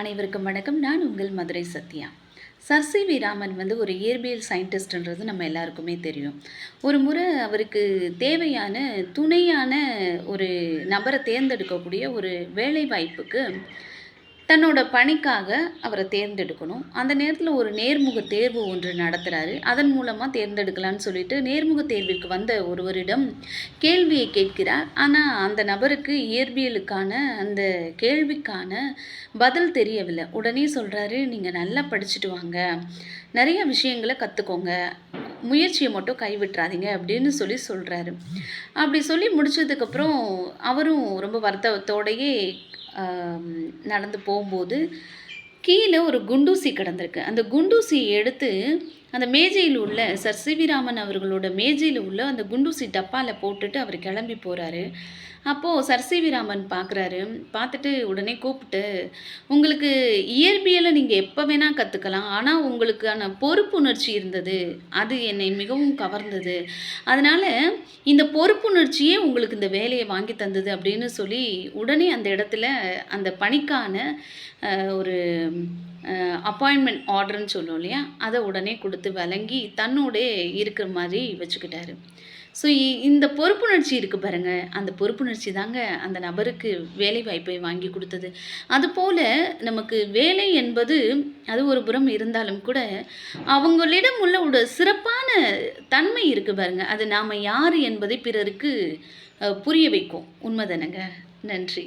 அனைவருக்கும் வணக்கம். நான் உங்கள் Madurai Sathya. Sir C V Raman வந்து ஒரு இயற்பியல் சயின்டிஸ்ட்ன்றது நம்ம எல்லாருக்குமே தெரியும். ஒரு முறை அவருக்கு தேவையான துணையான ஒரு நபரை தேர்ந்தெடுக்கக்கூடிய ஒரு வேலை வாய்ப்புக்கு தன்னோட பணிக்காக அவரை தேர்ந்தெடுக்கணும். அந்த நேரத்தில் ஒரு நேர்முக தேர்வு ஒன்று நடத்துகிறாரு அதன் மூலமாக தேர்ந்தெடுக்கலான்னு சொல்லிட்டு நேர்முக தேர்விற்கு வந்த ஒருவரிடம் கேள்வியை கேட்கிறார். ஆனால் அந்த நபருக்கு இயற்பியலுக்கான அந்த கேள்விக்கான பதில் தெரியவில்லை. உடனே சொல்கிறாரு நீங்கள் நல்லா படிச்சுட்டு வாங்க. நிறைய விஷயங்களை கற்றுக்கோங்க முயற்சியை மட்டும் கைவிட்டுறாதீங்க அப்படின்னு சொல்லி சொல்கிறாரு அப்படி சொல்லி முடிச்சதுக்கப்புறம் அவரும் ரொம்ப வருத்தத்தோடையே நடந்து போகும்போது கீழே ஒரு குண்டூசி கிடந்திருக்கு. அந்த குண்டூசியை எடுத்து அந்த மேஜையில் உள்ள சர் சிவிராமன் ராமன் அவர்களோட மேஜையில் உள்ள அந்த குண்டூசி டப்பாவில் போட்டுட்டு அவர் கிளம்பி போகிறாரு அப்போது சர் சிவிராமன் ராமன் பார்க்குறாரு பார்த்துட்டு உடனே கூப்பிட்டு உங்களுக்கு இயற்பியலை நீங்கள் எப்போ வேணால் கற்றுக்கலாம் ஆனால் உங்களுக்கான பொறுப்புணர்ச்சி இருந்தது. அது என்னை மிகவும் கவர்ந்தது. அதனால் இந்த பொறுப்புணர்ச்சியே உங்களுக்கு இந்த வேலையை வாங்கி தந்தது அப்படின்னு சொல்லி உடனே அந்த இடத்துல அந்த பணிக்கான ஒரு அப்பாயின்மெண்ட் ஆர்டர்னு சொல்லுவோம் இல்லையா? அதை உடனே கொடுத்து வழங்கி தன்னோடே இருக்கிற மாதிரி வச்சுக்கிட்டாரு. ஸோ இந்த பொறுப்புணர்ச்சி இருக்குது பாருங்க. அந்த பொறுப்புணர்ச்சி தாங்க அந்த நபருக்கு வேலை வாய்ப்பை வாங்கி கொடுத்தது. அதுபோல் நமக்கு வேலை என்பது அது ஒரு புறம் இருந்தாலும் கூட அவங்களிடம் உள்ள ஒரு சிறப்பான தன்மை இருக்குது பாருங்க. அது நாம் யார் என்பதை பிறருக்கு புரிய வைக்கும். உண்மைதானங்க நன்றி.